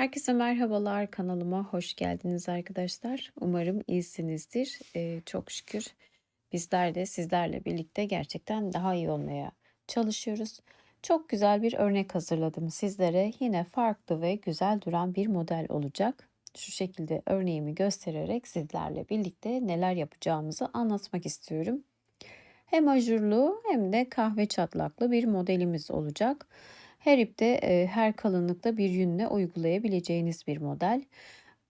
Herkese merhabalar, kanalıma hoş geldiniz arkadaşlar. Umarım iyisinizdir. Eee, çok şükür bizler de sizlerle birlikte gerçekten daha iyi olmaya çalışıyoruz. Çok güzel bir örnek hazırladım sizlere. Yine farklı ve güzel duran bir model olacak. Şu şekilde örneğimi göstererek sizlerle birlikte neler yapacağımızı anlatmak istiyorum. Hem ajurlu hem de kahve çatlaklı bir modelimiz olacak. Her ipte e, her kalınlıkta bir yünle uygulayabileceğiniz bir model.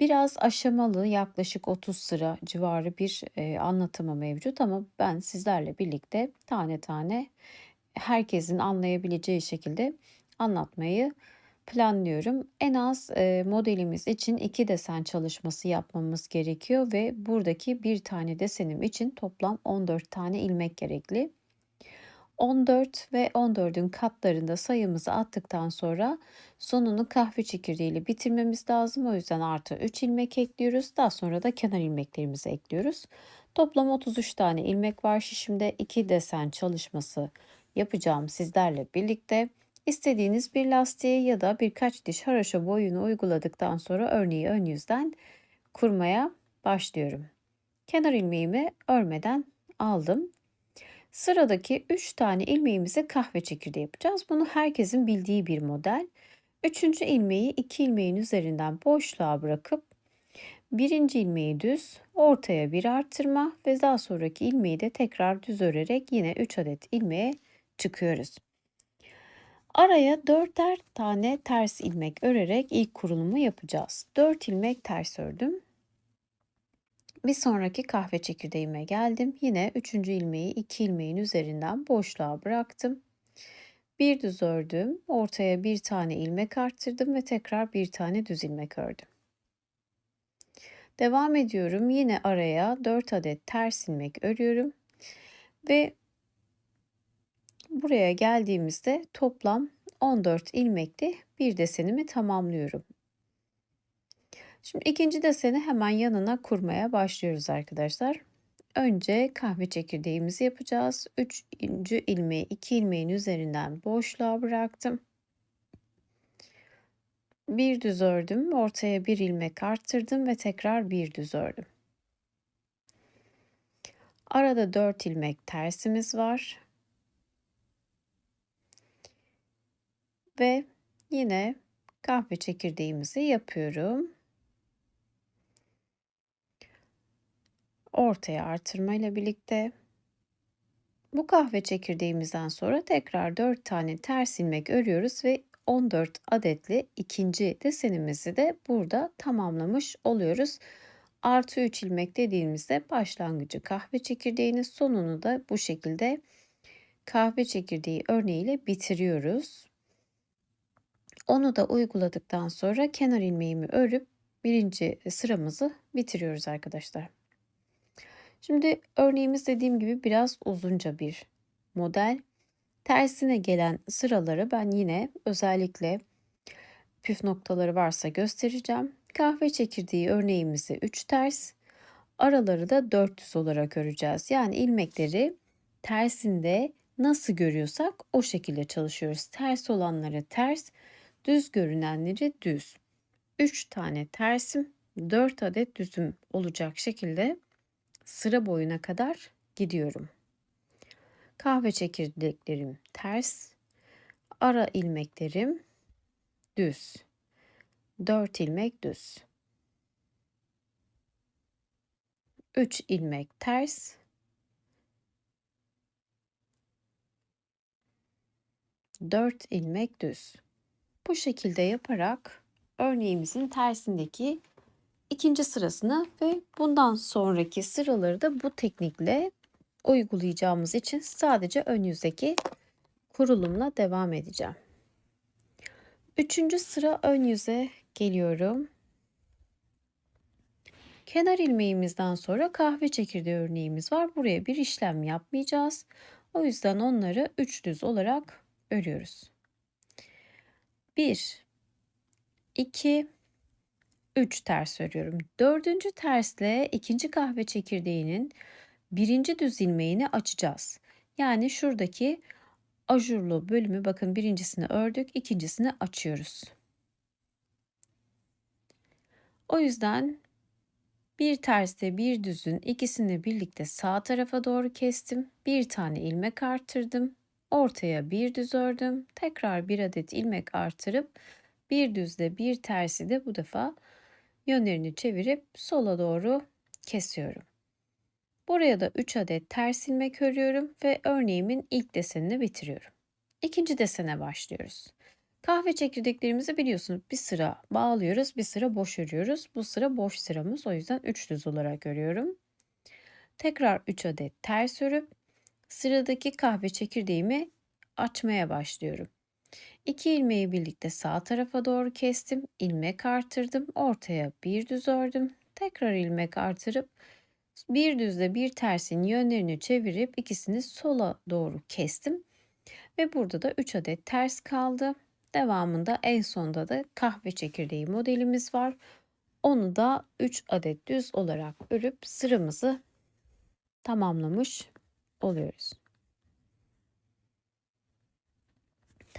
Biraz aşamalı yaklaşık 30 sıra civarı bir e, anlatımı mevcut ama ben sizlerle birlikte tane tane herkesin anlayabileceği şekilde anlatmayı planlıyorum. En az e, modelimiz için iki desen çalışması yapmamız gerekiyor ve buradaki bir tane desenim için toplam 14 tane ilmek gerekli. 14 ve 14'ün katlarında sayımızı attıktan sonra sonunu kahve çekirdeğiyle bitirmemiz lazım. O yüzden artı 3 ilmek ekliyoruz. Daha sonra da kenar ilmeklerimizi ekliyoruz. Toplam 33 tane ilmek var şişimde. 2 desen çalışması yapacağım sizlerle birlikte. İstediğiniz bir lastiğe ya da birkaç diş haraşo boyunu uyguladıktan sonra örneği ön yüzden kurmaya başlıyorum. Kenar ilmeğimi örmeden aldım. Sıradaki 3 tane ilmeğimize kahve çekirdeği yapacağız. Bunu herkesin bildiği bir model. Üçüncü ilmeği iki ilmeğin üzerinden boşluğa bırakıp birinci ilmeği düz, ortaya bir artırma ve daha sonraki ilmeği de tekrar düz örerek yine 3 adet ilmeğe çıkıyoruz. Araya 4'er tane ters ilmek örerek ilk kurulumu yapacağız. 4 ilmek ters ördüm. Bir sonraki kahve çekirdeğime geldim. Yine üçüncü ilmeği iki ilmeğin üzerinden boşluğa bıraktım. Bir düz ördüm. Ortaya bir tane ilmek arttırdım ve tekrar bir tane düz ilmek ördüm. Devam ediyorum. Yine araya 4 adet ters ilmek örüyorum. Ve buraya geldiğimizde toplam 14 ilmekli bir desenimi tamamlıyorum. Şimdi ikinci deseni hemen yanına kurmaya başlıyoruz arkadaşlar. Önce kahve çekirdeğimizi yapacağız. 3. ilmeği 2 ilmeğin üzerinden boşluğa bıraktım. Bir düz ördüm. Ortaya bir ilmek arttırdım ve tekrar bir düz ördüm. Arada 4 ilmek tersimiz var. Ve yine kahve çekirdeğimizi yapıyorum. Ortaya artırma ile birlikte bu kahve çekirdeğimizden sonra tekrar 4 tane ters ilmek örüyoruz ve 14 adetli ikinci desenimizi de burada tamamlamış oluyoruz. Artı 3 ilmek dediğimizde başlangıcı kahve çekirdeğinin sonunu da bu şekilde kahve çekirdeği örneğiyle bitiriyoruz. Onu da uyguladıktan sonra kenar ilmeğimi örüp birinci sıramızı bitiriyoruz arkadaşlar. Şimdi örneğimiz dediğim gibi biraz uzunca bir model. Tersine gelen sıraları ben yine özellikle püf noktaları varsa göstereceğim. Kahve çekirdeği örneğimizi 3 ters, araları da 400 olarak öreceğiz. Yani ilmekleri tersinde nasıl görüyorsak o şekilde çalışıyoruz. Ters olanları ters, düz görünenleri düz. 3 tane tersim, 4 adet düzüm olacak şekilde sıra boyuna kadar gidiyorum. Kahve çekirdeklerim ters, ara ilmeklerim düz. 4 ilmek düz. 3 ilmek ters. Dört ilmek düz. Bu şekilde yaparak örneğimizin tersindeki ikinci sırasını ve bundan sonraki sıraları da bu teknikle uygulayacağımız için sadece ön yüzdeki kurulumla devam edeceğim. Üçüncü sıra ön yüze geliyorum. Kenar ilmeğimizden sonra kahve çekirdeği örneğimiz var. Buraya bir işlem yapmayacağız. O yüzden onları üç düz olarak örüyoruz. 1 2 3 ters örüyorum. Dördüncü tersle ikinci kahve çekirdeğinin birinci düz ilmeğini açacağız. Yani şuradaki ajurlu bölümü bakın birincisini ördük, ikincisini açıyoruz. O yüzden bir terste bir düzün ikisini birlikte sağ tarafa doğru kestim. Bir tane ilmek arttırdım. Ortaya bir düz ördüm. Tekrar bir adet ilmek artırıp bir düzle bir tersi de bu defa yönlerini çevirip sola doğru kesiyorum. Buraya da 3 adet ters ilmek örüyorum ve örneğimin ilk desenini bitiriyorum. İkinci desene başlıyoruz. Kahve çekirdeklerimizi biliyorsunuz bir sıra bağlıyoruz, bir sıra boş örüyoruz. Bu sıra boş sıramız o yüzden 3 düz olarak örüyorum. Tekrar 3 adet ters örüp sıradaki kahve çekirdeğimi açmaya başlıyorum. İki ilmeği birlikte sağ tarafa doğru kestim. ilmek artırdım. Ortaya bir düz ördüm. Tekrar ilmek artırıp bir düzle bir tersin yönlerini çevirip ikisini sola doğru kestim. Ve burada da 3 adet ters kaldı. Devamında en sonda da kahve çekirdeği modelimiz var. Onu da 3 adet düz olarak örüp sıramızı tamamlamış oluyoruz.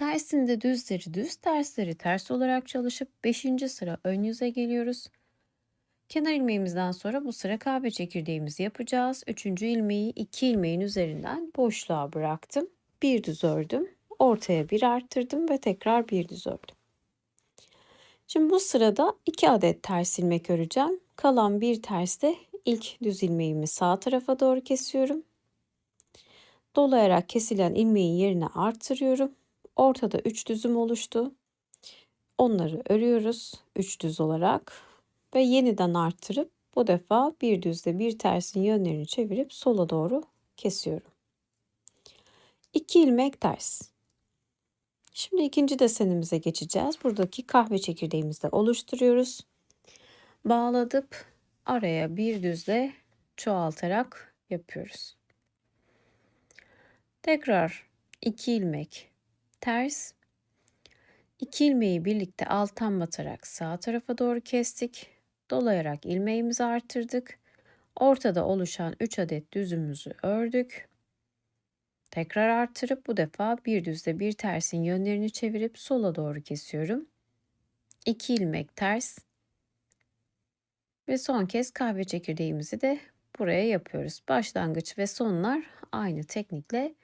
Tersinde düzleri düz, tersleri ters olarak çalışıp 5. sıra ön yüze geliyoruz. Kenar ilmeğimizden sonra bu sıra kahve çekirdeğimizi yapacağız. 3. ilmeği 2 ilmeğin üzerinden boşluğa bıraktım. Bir düz ördüm. Ortaya bir arttırdım ve tekrar bir düz ördüm. Şimdi bu sırada 2 adet ters ilmek öreceğim. Kalan bir terste ilk düz ilmeğimi sağ tarafa doğru kesiyorum. Dolayarak kesilen ilmeğin yerine artırıyorum. Ortada 3 düzüm oluştu. Onları örüyoruz 3 düz olarak ve yeniden arttırıp bu defa bir düzle bir tersin yönlerini çevirip sola doğru kesiyorum. 2 ilmek ters. Şimdi ikinci desenimize geçeceğiz. Buradaki kahve çekirdeğimizi de oluşturuyoruz. Bağladıp araya bir düzle çoğaltarak yapıyoruz. Tekrar 2 ilmek ters. 2 ilmeği birlikte alttan batarak sağ tarafa doğru kestik. Dolayarak ilmeğimizi arttırdık. Ortada oluşan 3 adet düzümüzü ördük. Tekrar arttırıp bu defa bir düzle bir tersin yönlerini çevirip sola doğru kesiyorum. 2 ilmek ters. Ve son kez kahve çekirdeğimizi de buraya yapıyoruz. Başlangıç ve sonlar aynı teknikle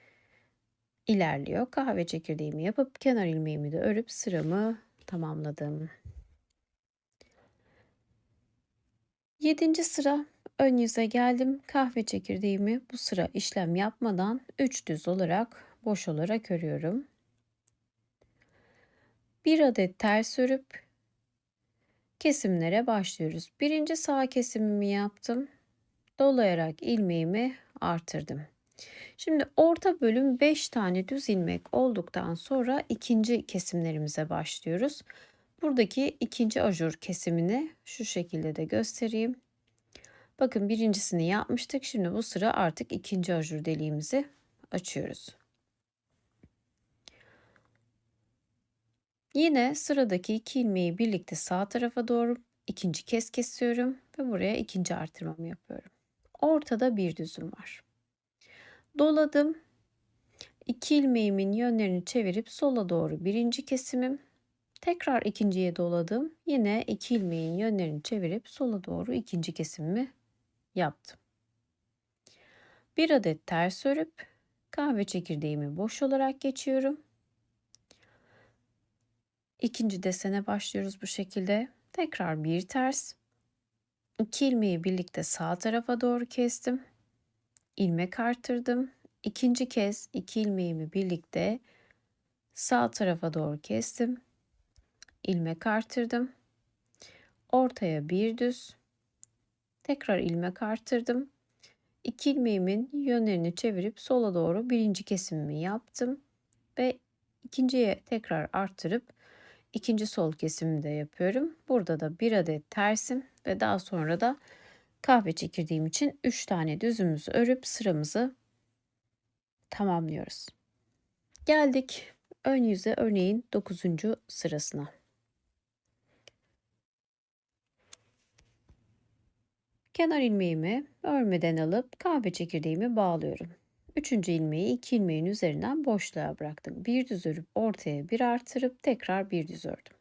ilerliyor. Kahve çekirdeğimi yapıp kenar ilmeğimi de örüp sıramı tamamladım. Yedinci sıra ön yüze geldim. Kahve çekirdeğimi bu sıra işlem yapmadan 3 düz olarak boş olarak örüyorum. Bir adet ters örüp kesimlere başlıyoruz. Birinci sağ kesimimi yaptım. Dolayarak ilmeğimi artırdım. Şimdi orta bölüm 5 tane düz ilmek olduktan sonra ikinci kesimlerimize başlıyoruz. Buradaki ikinci ajur kesimini şu şekilde de göstereyim. Bakın birincisini yapmıştık. Şimdi bu sıra artık ikinci ajur deliğimizi açıyoruz. Yine sıradaki iki ilmeği birlikte sağ tarafa doğru ikinci kez kesiyorum ve buraya ikinci artırmamı yapıyorum. Ortada bir düzüm var. Doladım. İki ilmeğimin yönlerini çevirip sola doğru birinci kesimim. Tekrar ikinciye doladım. Yine iki ilmeğin yönlerini çevirip sola doğru ikinci kesimimi yaptım. Bir adet ters örüp kahve çekirdeğimi boş olarak geçiyorum. İkinci desene başlıyoruz bu şekilde. Tekrar bir ters. İki ilmeği birlikte sağ tarafa doğru kestim ilmek arttırdım. İkinci kez iki ilmeğimi birlikte sağ tarafa doğru kestim. ilmek arttırdım. Ortaya bir düz. Tekrar ilmek arttırdım. İki ilmeğimin yönlerini çevirip sola doğru birinci kesimimi yaptım ve ikinciye tekrar arttırıp ikinci sol kesimimi de yapıyorum. Burada da bir adet tersim ve daha sonra da kahve çekirdiğim için 3 tane düzümüzü örüp sıramızı tamamlıyoruz. Geldik ön yüze örneğin 9. sırasına. Kenar ilmeğimi örmeden alıp kahve çekirdeğimi bağlıyorum. Üçüncü ilmeği iki ilmeğin üzerinden boşluğa bıraktım. Bir düz örüp ortaya bir artırıp tekrar bir düz ördüm.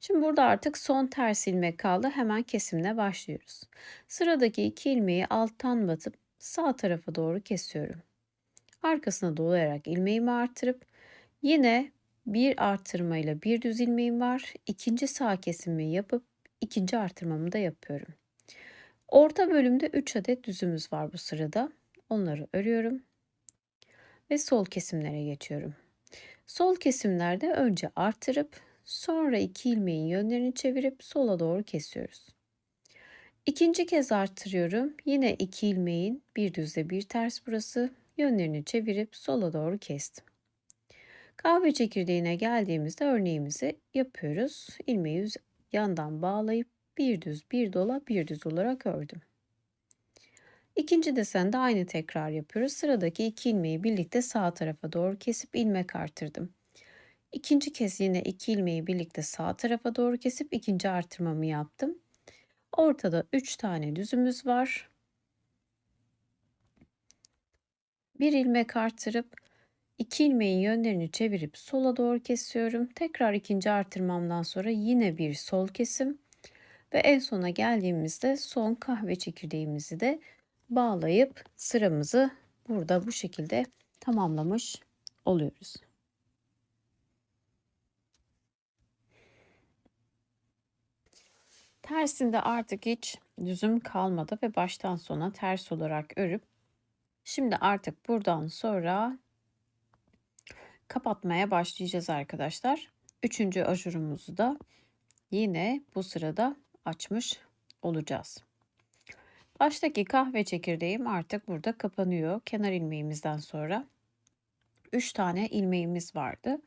Şimdi burada artık son ters ilmek kaldı. Hemen kesimine başlıyoruz. Sıradaki iki ilmeği alttan batıp sağ tarafa doğru kesiyorum. Arkasına dolayarak ilmeğimi artırıp yine bir artırmayla bir düz ilmeğim var. İkinci sağ kesimi yapıp ikinci artırmamı da yapıyorum. Orta bölümde 3 adet düzümüz var bu sırada. Onları örüyorum ve sol kesimlere geçiyorum. Sol kesimlerde önce artırıp sonra iki ilmeğin yönlerini çevirip sola doğru kesiyoruz. İkinci kez artırıyorum. Yine iki ilmeğin bir düzle bir ters burası yönlerini çevirip sola doğru kestim. Kahve çekirdeğine geldiğimizde örneğimizi yapıyoruz. İlmeği yandan bağlayıp bir düz bir dola bir düz olarak ördüm. İkinci desende aynı tekrar yapıyoruz. Sıradaki iki ilmeği birlikte sağ tarafa doğru kesip ilmek artırdım. İkinci kez yine iki ilmeği birlikte sağ tarafa doğru kesip ikinci artırmamı yaptım. Ortada 3 tane düzümüz var. Bir ilmek artırıp iki ilmeğin yönlerini çevirip sola doğru kesiyorum. Tekrar ikinci artırmamdan sonra yine bir sol kesim ve en sona geldiğimizde son kahve çekirdeğimizi de bağlayıp sıramızı burada bu şekilde tamamlamış oluyoruz. Tersinde artık hiç düzüm kalmadı ve baştan sona ters olarak örüp şimdi artık buradan sonra kapatmaya başlayacağız arkadaşlar. Üçüncü ajurumuzu da yine bu sırada açmış olacağız. Baştaki kahve çekirdeğim artık burada kapanıyor. Kenar ilmeğimizden sonra 3 tane ilmeğimiz vardı.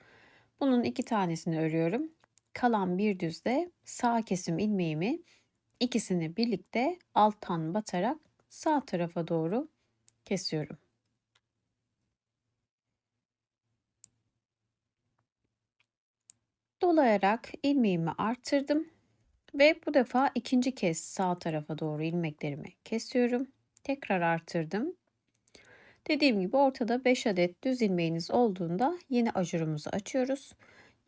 Bunun iki tanesini örüyorum. Kalan bir düzde sağ kesim ilmeğimi ikisini birlikte alttan batarak sağ tarafa doğru kesiyorum. Dolayarak ilmeğimi artırdım. Ve bu defa ikinci kez sağ tarafa doğru ilmeklerimi kesiyorum. Tekrar artırdım. Dediğim gibi ortada 5 adet düz ilmeğiniz olduğunda yine ajurumuzu açıyoruz.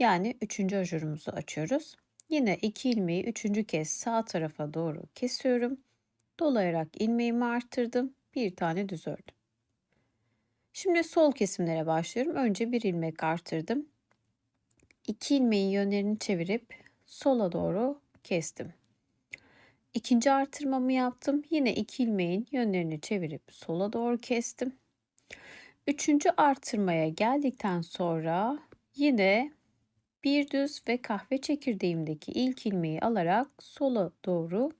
Yani üçüncü ajurumuzu açıyoruz. Yine iki ilmeği üçüncü kez sağ tarafa doğru kesiyorum. Dolayarak ilmeğimi arttırdım. Bir tane düz ördüm. Şimdi sol kesimlere başlıyorum. Önce bir ilmek artırdım. İki ilmeğin yönlerini çevirip sola doğru kestim. İkinci artırmamı yaptım. Yine iki ilmeğin yönlerini çevirip sola doğru kestim. Üçüncü artırmaya geldikten sonra yine bir düz ve kahve çekirdeğimdeki ilk ilmeği alarak sola doğru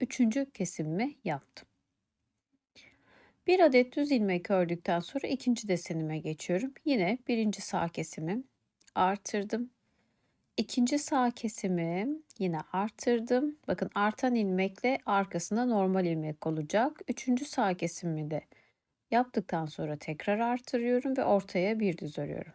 üçüncü kesimimi yaptım. Bir adet düz ilmek ördükten sonra ikinci desenime geçiyorum. Yine birinci sağ kesimim artırdım. İkinci sağ kesimi yine artırdım. Bakın artan ilmekle arkasında normal ilmek olacak. Üçüncü sağ kesimi de yaptıktan sonra tekrar artırıyorum ve ortaya bir düz örüyorum.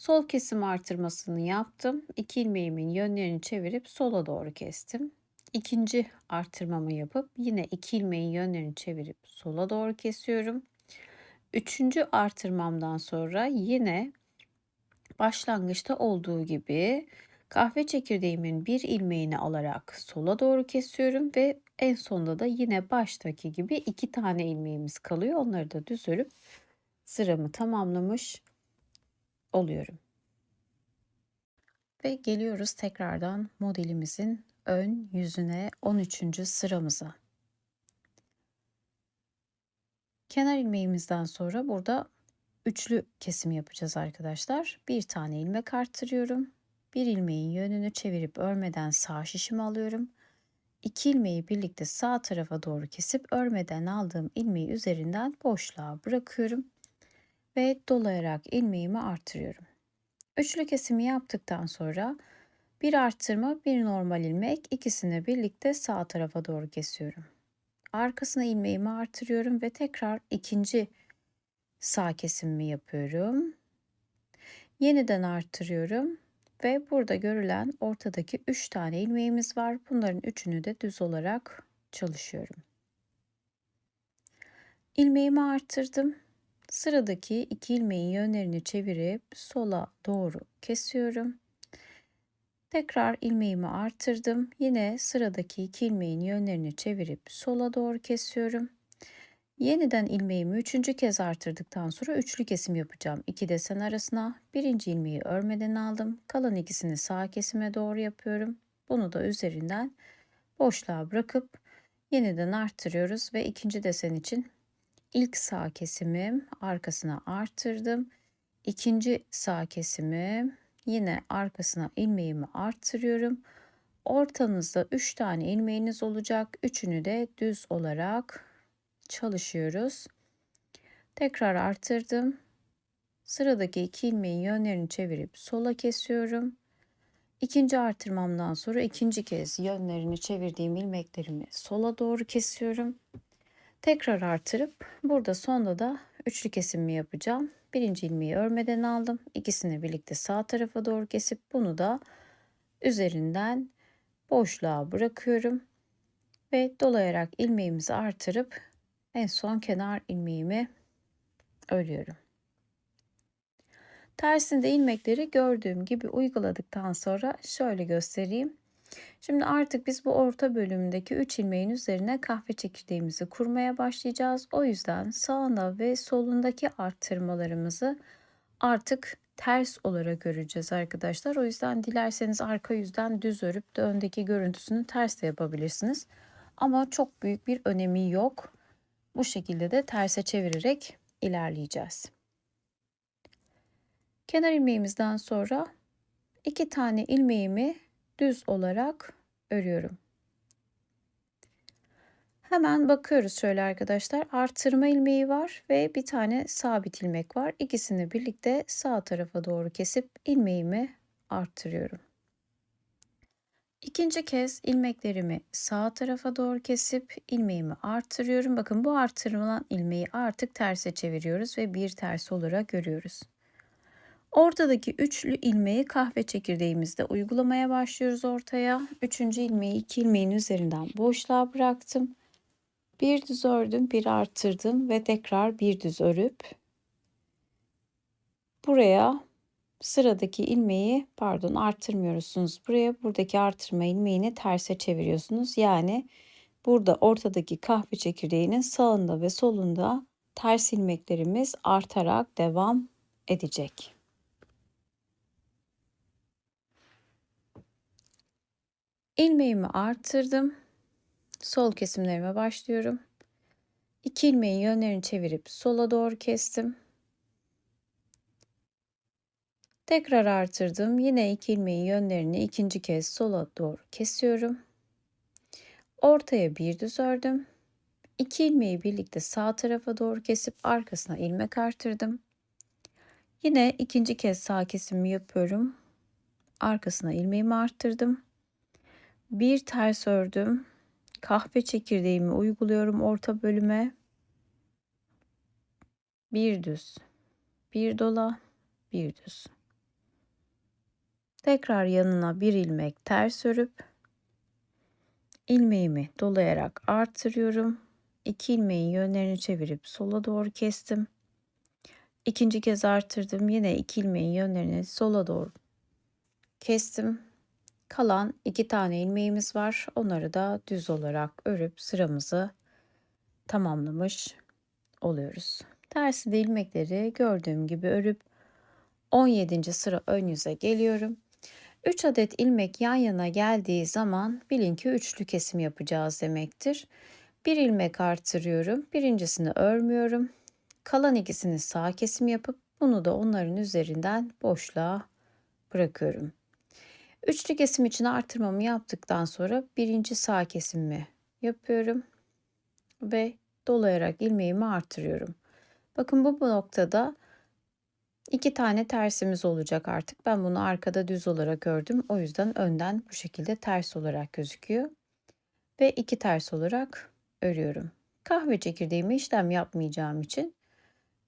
Sol kesim artırmasını yaptım. İki ilmeğimin yönlerini çevirip sola doğru kestim. İkinci artırmamı yapıp yine iki ilmeğin yönlerini çevirip sola doğru kesiyorum. Üçüncü artırmamdan sonra yine başlangıçta olduğu gibi kahve çekirdeğimin bir ilmeğini alarak sola doğru kesiyorum ve en sonunda da yine baştaki gibi iki tane ilmeğimiz kalıyor. Onları da düz sıramı tamamlamış oluyorum. Ve geliyoruz tekrardan modelimizin ön yüzüne 13. sıramıza. Kenar ilmeğimizden sonra burada üçlü kesim yapacağız arkadaşlar. Bir tane ilmek arttırıyorum. Bir ilmeğin yönünü çevirip örmeden sağ şişimi alıyorum. İki ilmeği birlikte sağ tarafa doğru kesip örmeden aldığım ilmeği üzerinden boşluğa bırakıyorum ve dolayarak ilmeğimi artırıyorum. Üçlü kesimi yaptıktan sonra bir arttırma, bir normal ilmek ikisini birlikte sağ tarafa doğru kesiyorum. Arkasına ilmeğimi artırıyorum ve tekrar ikinci sağ kesimimi yapıyorum. Yeniden arttırıyorum ve burada görülen ortadaki 3 tane ilmeğimiz var. Bunların üçünü de düz olarak çalışıyorum. İlmeğimi arttırdım. Sıradaki iki ilmeğin yönlerini çevirip sola doğru kesiyorum. Tekrar ilmeğimi artırdım. Yine sıradaki iki ilmeğin yönlerini çevirip sola doğru kesiyorum. Yeniden ilmeğimi üçüncü kez artırdıktan sonra üçlü kesim yapacağım. İki desen arasına birinci ilmeği örmeden aldım. Kalan ikisini sağ kesime doğru yapıyorum. Bunu da üzerinden boşluğa bırakıp yeniden arttırıyoruz ve ikinci desen için ilk sağ kesimim arkasına artırdım. İkinci sağ kesimim yine arkasına ilmeğimi arttırıyorum. Ortanızda 3 tane ilmeğiniz olacak. Üçünü de düz olarak çalışıyoruz. Tekrar artırdım. Sıradaki iki ilmeğin yönlerini çevirip sola kesiyorum. İkinci artırmamdan sonra ikinci kez yönlerini çevirdiğim ilmeklerimi sola doğru kesiyorum. Tekrar artırıp burada sonda da üçlü kesimimi yapacağım. Birinci ilmeği örmeden aldım. İkisini birlikte sağ tarafa doğru kesip bunu da üzerinden boşluğa bırakıyorum. Ve dolayarak ilmeğimizi artırıp en son kenar ilmeğimi örüyorum. Tersinde ilmekleri gördüğüm gibi uyguladıktan sonra şöyle göstereyim. Şimdi artık biz bu orta bölümdeki 3 ilmeğin üzerine kahve çekirdeğimizi kurmaya başlayacağız. O yüzden sağında ve solundaki arttırmalarımızı artık ters olarak öreceğiz arkadaşlar. O yüzden dilerseniz arka yüzden düz örüp de öndeki görüntüsünü ters de yapabilirsiniz. Ama çok büyük bir önemi yok. Bu şekilde de terse çevirerek ilerleyeceğiz. Kenar ilmeğimizden sonra iki tane ilmeğimi düz olarak örüyorum. Hemen bakıyoruz şöyle arkadaşlar. Artırma ilmeği var ve bir tane sabit ilmek var. İkisini birlikte sağ tarafa doğru kesip ilmeğimi arttırıyorum. İkinci kez ilmeklerimi sağ tarafa doğru kesip ilmeğimi artırıyorum. Bakın bu artırılan ilmeği artık terse çeviriyoruz ve bir ters olarak görüyoruz. Ortadaki üçlü ilmeği kahve çekirdeğimizde uygulamaya başlıyoruz ortaya. Üçüncü ilmeği iki ilmeğin üzerinden boşluğa bıraktım. Bir düz ördüm, bir arttırdım ve tekrar bir düz örüp buraya sıradaki ilmeği pardon arttırmıyorsunuz. Buraya buradaki artırma ilmeğini terse çeviriyorsunuz. Yani burada ortadaki kahve çekirdeğinin sağında ve solunda ters ilmeklerimiz artarak devam edecek. İlmeğimi arttırdım. Sol kesimlerime başlıyorum. İki ilmeğin yönlerini çevirip sola doğru kestim. Tekrar artırdım. Yine iki ilmeğin yönlerini ikinci kez sola doğru kesiyorum. Ortaya bir düz ördüm. İki ilmeği birlikte sağ tarafa doğru kesip arkasına ilmek artırdım. Yine ikinci kez sağ kesimi yapıyorum. Arkasına ilmeğimi arttırdım. Bir ters ördüm. Kahve çekirdeğimi uyguluyorum orta bölüme. Bir düz. Bir dola. Bir düz. Tekrar yanına bir ilmek ters örüp ilmeğimi dolayarak artırıyorum. İki ilmeğin yönlerini çevirip sola doğru kestim. İkinci kez artırdım. Yine iki ilmeğin yönlerini sola doğru kestim. Kalan iki tane ilmeğimiz var. Onları da düz olarak örüp sıramızı tamamlamış oluyoruz. Tersinde ilmekleri gördüğüm gibi örüp 17. sıra ön yüze geliyorum. 3 adet ilmek yan yana geldiği zaman bilin ki üçlü kesim yapacağız demektir. Bir ilmek artırıyorum. Birincisini örmüyorum. Kalan ikisini sağ kesim yapıp bunu da onların üzerinden boşluğa bırakıyorum. Üçlü kesim için artırmamı yaptıktan sonra birinci sağ kesimimi yapıyorum ve dolayarak ilmeğimi artırıyorum. Bakın bu, noktada iki tane tersimiz olacak artık. Ben bunu arkada düz olarak ördüm. O yüzden önden bu şekilde ters olarak gözüküyor. Ve iki ters olarak örüyorum. Kahve çekirdeğimi işlem yapmayacağım için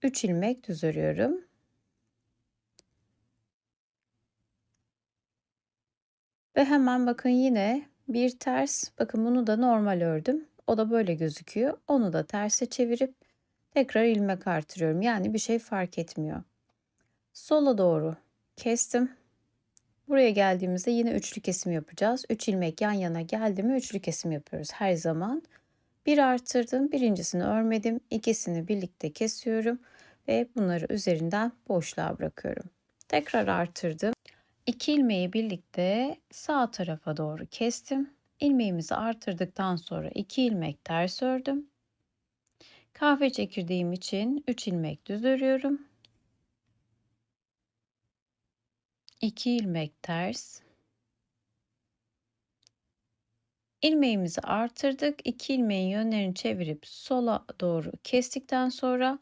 3 ilmek düz örüyorum. Ve hemen bakın yine bir ters. Bakın bunu da normal ördüm. O da böyle gözüküyor. Onu da terse çevirip tekrar ilmek artırıyorum. Yani bir şey fark etmiyor. Sola doğru kestim. Buraya geldiğimizde yine üçlü kesim yapacağız. 3 ilmek yan yana geldi mi üçlü kesim yapıyoruz her zaman. Bir arttırdım, birincisini örmedim, ikisini birlikte kesiyorum ve bunları üzerinden boşluğa bırakıyorum. Tekrar artırdım. İki ilmeği birlikte sağ tarafa doğru kestim. İlmeğimizi artırdıktan sonra iki ilmek ters ördüm. Kahve çekirdeğim için 3 ilmek düz örüyorum. 2 ilmek ters. İlmeğimizi artırdık. 2 ilmeğin yönlerini çevirip sola doğru kestikten sonra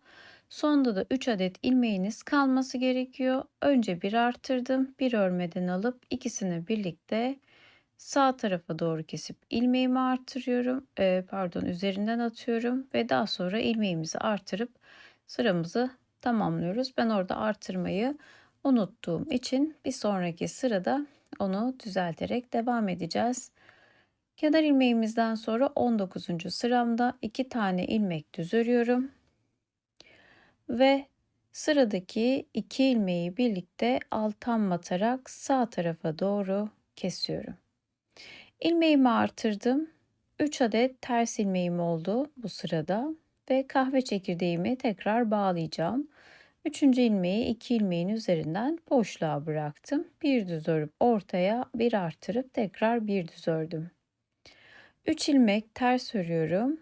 sonda da 3 adet ilmeğiniz kalması gerekiyor. Önce bir artırdım. Bir örmeden alıp ikisini birlikte sağ tarafa doğru kesip ilmeğimi artırıyorum. E, pardon üzerinden atıyorum ve daha sonra ilmeğimizi artırıp sıramızı tamamlıyoruz. Ben orada artırmayı unuttuğum için bir sonraki sırada onu düzelterek devam edeceğiz. Kenar ilmeğimizden sonra 19. sıramda 2 tane ilmek düz örüyorum. Ve sıradaki 2 ilmeği birlikte alttan batarak sağ tarafa doğru kesiyorum. İlmeğimi artırdım. 3 adet ters ilmeğim oldu bu sırada ve kahve çekirdeğimi tekrar bağlayacağım. Üçüncü ilmeği iki ilmeğin üzerinden boşluğa bıraktım. Bir düz örüp ortaya bir artırıp tekrar bir düz ördüm. 3 ilmek ters örüyorum.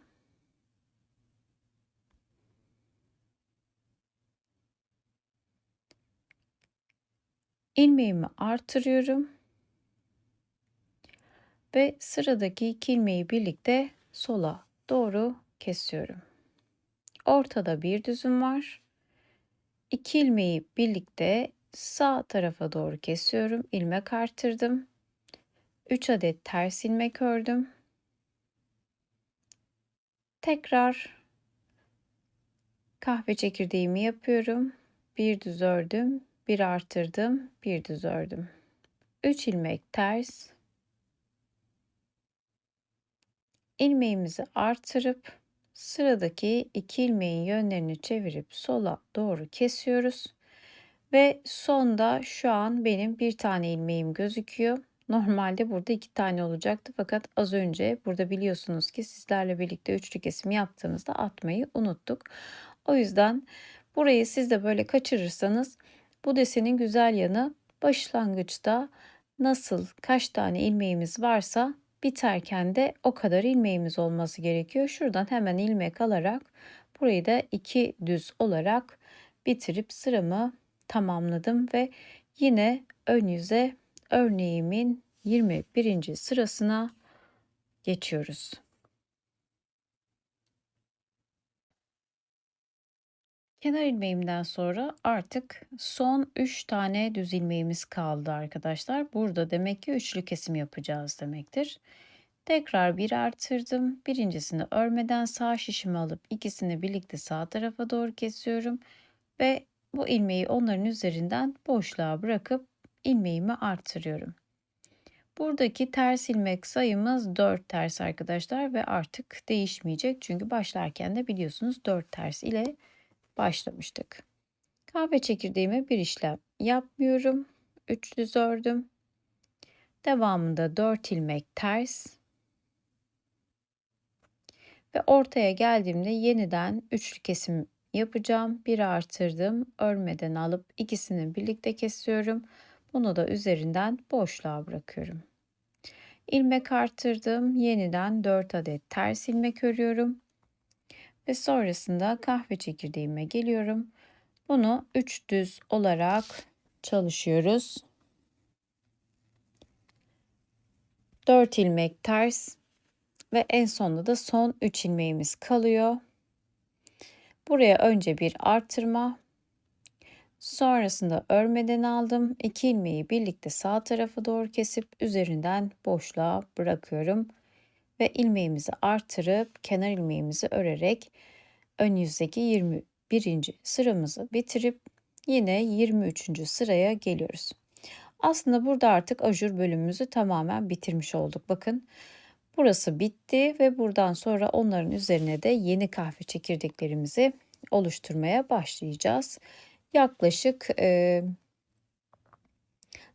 İlmeğimi artırıyorum ve sıradaki iki ilmeği birlikte sola doğru kesiyorum. Ortada bir düzüm var. İki ilmeği birlikte sağ tarafa doğru kesiyorum. ilmek artırdım. 3 adet ters ilmek ördüm. Tekrar kahve çekirdeğimi yapıyorum. Bir düz ördüm, bir artırdım, bir düz ördüm. 3 ilmek ters. ilmeğimizi artırıp sıradaki iki ilmeğin yönlerini çevirip sola doğru kesiyoruz. Ve sonda şu an benim bir tane ilmeğim gözüküyor. Normalde burada iki tane olacaktı fakat az önce burada biliyorsunuz ki sizlerle birlikte üçlü kesim yaptığımızda atmayı unuttuk. O yüzden burayı siz de böyle kaçırırsanız bu desenin güzel yanı başlangıçta nasıl kaç tane ilmeğimiz varsa biterken de o kadar ilmeğimiz olması gerekiyor. Şuradan hemen ilmek alarak burayı da iki düz olarak bitirip sıramı tamamladım ve yine ön yüze örneğimin 21. sırasına geçiyoruz. Kenar ilmeğimden sonra artık son 3 tane düz ilmeğimiz kaldı arkadaşlar. Burada demek ki üçlü kesim yapacağız demektir. Tekrar bir artırdım. Birincisini örmeden sağ şişimi alıp ikisini birlikte sağ tarafa doğru kesiyorum. Ve bu ilmeği onların üzerinden boşluğa bırakıp ilmeğimi artırıyorum. Buradaki ters ilmek sayımız 4 ters arkadaşlar ve artık değişmeyecek. Çünkü başlarken de biliyorsunuz 4 ters ile başlamıştık. Kahve çekirdeğime bir işlem yapmıyorum. 3 düz ördüm. Devamında 4 ilmek ters. Ve ortaya geldiğimde yeniden üçlü kesim yapacağım. Bir artırdım. Örmeden alıp ikisini birlikte kesiyorum. Bunu da üzerinden boşluğa bırakıyorum. İlmek artırdım. Yeniden 4 adet ters ilmek örüyorum. Ve sonrasında kahve çekirdeğime geliyorum. Bunu 3 düz olarak çalışıyoruz. 4 ilmek ters ve en sonunda da son 3 ilmeğimiz kalıyor. Buraya önce bir artırma, sonrasında örmeden aldım. 2 ilmeği birlikte sağ tarafa doğru kesip üzerinden boşluğa bırakıyorum ve ilmeğimizi artırıp kenar ilmeğimizi örerek ön yüzdeki 21. sıramızı bitirip yine 23. sıraya geliyoruz. Aslında burada artık ajur bölümümüzü tamamen bitirmiş olduk. Bakın burası bitti ve buradan sonra onların üzerine de yeni kahve çekirdeklerimizi oluşturmaya başlayacağız. Yaklaşık e,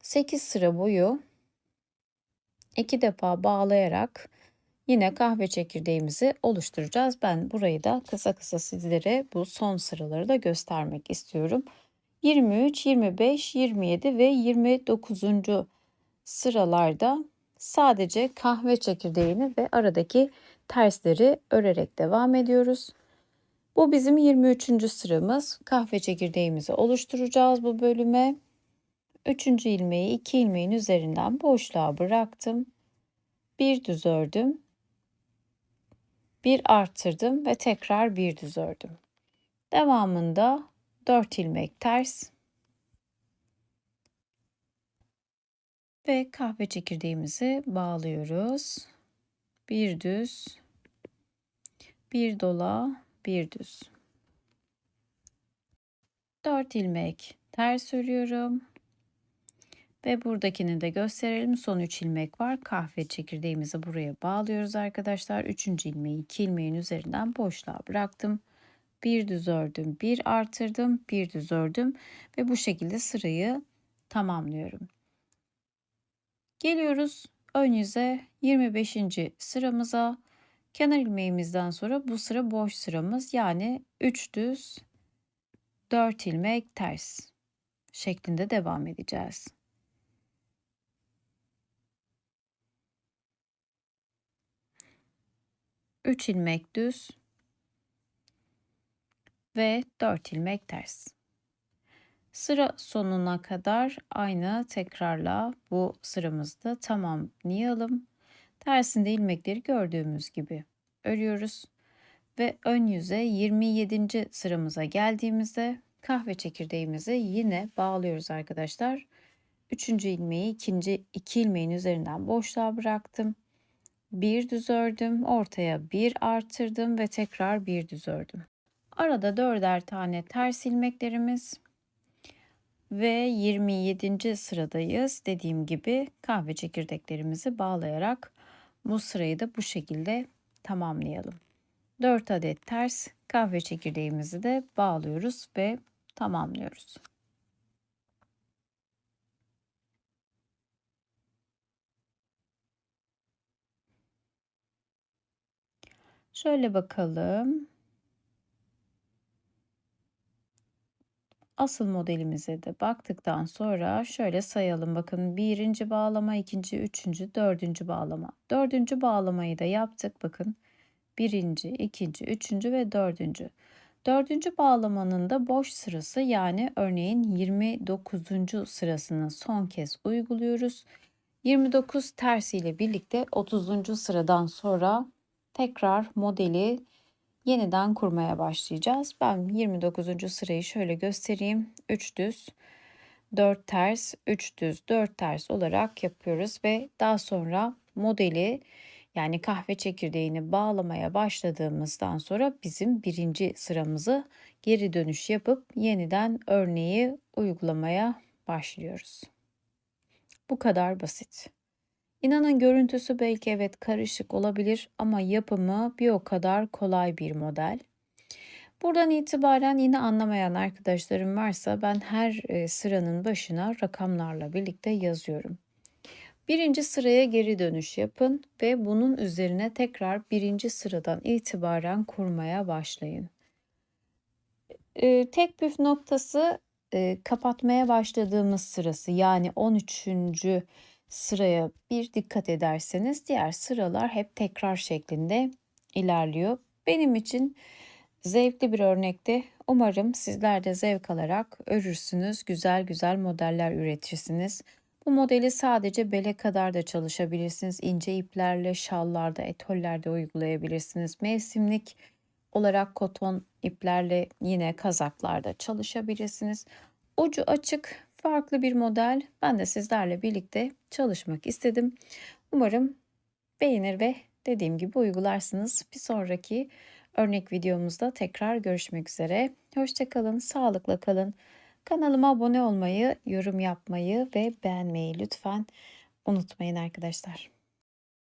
8 sıra boyu 2 defa bağlayarak yine kahve çekirdeğimizi oluşturacağız. Ben burayı da kısa kısa sizlere bu son sıraları da göstermek istiyorum. 23, 25, 27 ve 29. sıralarda sadece kahve çekirdeğini ve aradaki tersleri örerek devam ediyoruz. Bu bizim 23. sıramız. Kahve çekirdeğimizi oluşturacağız bu bölüme. 3. ilmeği 2 ilmeğin üzerinden boşluğa bıraktım. Bir düz ördüm. Bir arttırdım ve tekrar bir düz ördüm. Devamında 4 ilmek ters ve kahve çekirdeğimizi bağlıyoruz. Bir düz, bir dola, bir düz. 4 ilmek ters örüyorum. Ve buradakini de gösterelim. Son 3 ilmek var. Kahve çekirdeğimizi buraya bağlıyoruz arkadaşlar. 3. ilmeği 2 ilmeğin üzerinden boşluğa bıraktım. Bir düz ördüm, bir artırdım, bir düz ördüm ve bu şekilde sırayı tamamlıyorum. Geliyoruz ön yüze 25. sıramıza. Kenar ilmeğimizden sonra bu sıra boş sıramız yani 3 düz 4 ilmek ters şeklinde devam edeceğiz. Üç ilmek düz ve 4 ilmek ters. Sıra sonuna kadar aynı tekrarla bu sıramızda tamamlayalım. Tersinde ilmekleri gördüğümüz gibi örüyoruz ve ön yüze 27. sıramıza geldiğimizde kahve çekirdeğimizi yine bağlıyoruz arkadaşlar. Üçüncü ilmeği ikinci iki ilmeğin üzerinden boşluğa bıraktım. Bir düz ördüm, ortaya bir artırdım ve tekrar bir düz ördüm. Arada dörder tane ters ilmeklerimiz ve 27. sıradayız. Dediğim gibi kahve çekirdeklerimizi bağlayarak bu sırayı da bu şekilde tamamlayalım. 4 adet ters kahve çekirdeğimizi de bağlıyoruz ve tamamlıyoruz. Şöyle bakalım. Asıl modelimize de baktıktan sonra şöyle sayalım. Bakın birinci bağlama, ikinci, üçüncü, dördüncü bağlama. Dördüncü bağlamayı da yaptık. Bakın birinci, ikinci, üçüncü ve dördüncü. Dördüncü bağlamanın da boş sırası yani örneğin 29. sırasını son kez uyguluyoruz. 29 ters ile birlikte 30. sıradan sonra tekrar modeli yeniden kurmaya başlayacağız. Ben 29. sırayı şöyle göstereyim. 3 düz, 4 ters, 3 düz, 4 ters olarak yapıyoruz ve daha sonra modeli yani kahve çekirdeğini bağlamaya başladığımızdan sonra bizim birinci sıramızı geri dönüş yapıp yeniden örneği uygulamaya başlıyoruz. Bu kadar basit. İnanın görüntüsü belki evet karışık olabilir ama yapımı bir o kadar kolay bir model. Buradan itibaren yine anlamayan arkadaşlarım varsa ben her e, sıranın başına rakamlarla birlikte yazıyorum. Birinci sıraya geri dönüş yapın ve bunun üzerine tekrar birinci sıradan itibaren kurmaya başlayın. Ee, tek püf noktası e, kapatmaya başladığımız sırası yani 13 sıraya bir dikkat ederseniz diğer sıralar hep tekrar şeklinde ilerliyor. Benim için zevkli bir örnekti. Umarım sizler de zevk alarak örürsünüz, güzel güzel modeller üretirsiniz. Bu modeli sadece bele kadar da çalışabilirsiniz. İnce iplerle, şallarda, etollerde uygulayabilirsiniz. Mevsimlik olarak koton iplerle yine kazaklarda çalışabilirsiniz. Ucu açık farklı bir model. Ben de sizlerle birlikte çalışmak istedim. Umarım beğenir ve dediğim gibi uygularsınız. Bir sonraki örnek videomuzda tekrar görüşmek üzere. Hoşçakalın, sağlıkla kalın. Kanalıma abone olmayı, yorum yapmayı ve beğenmeyi lütfen unutmayın arkadaşlar.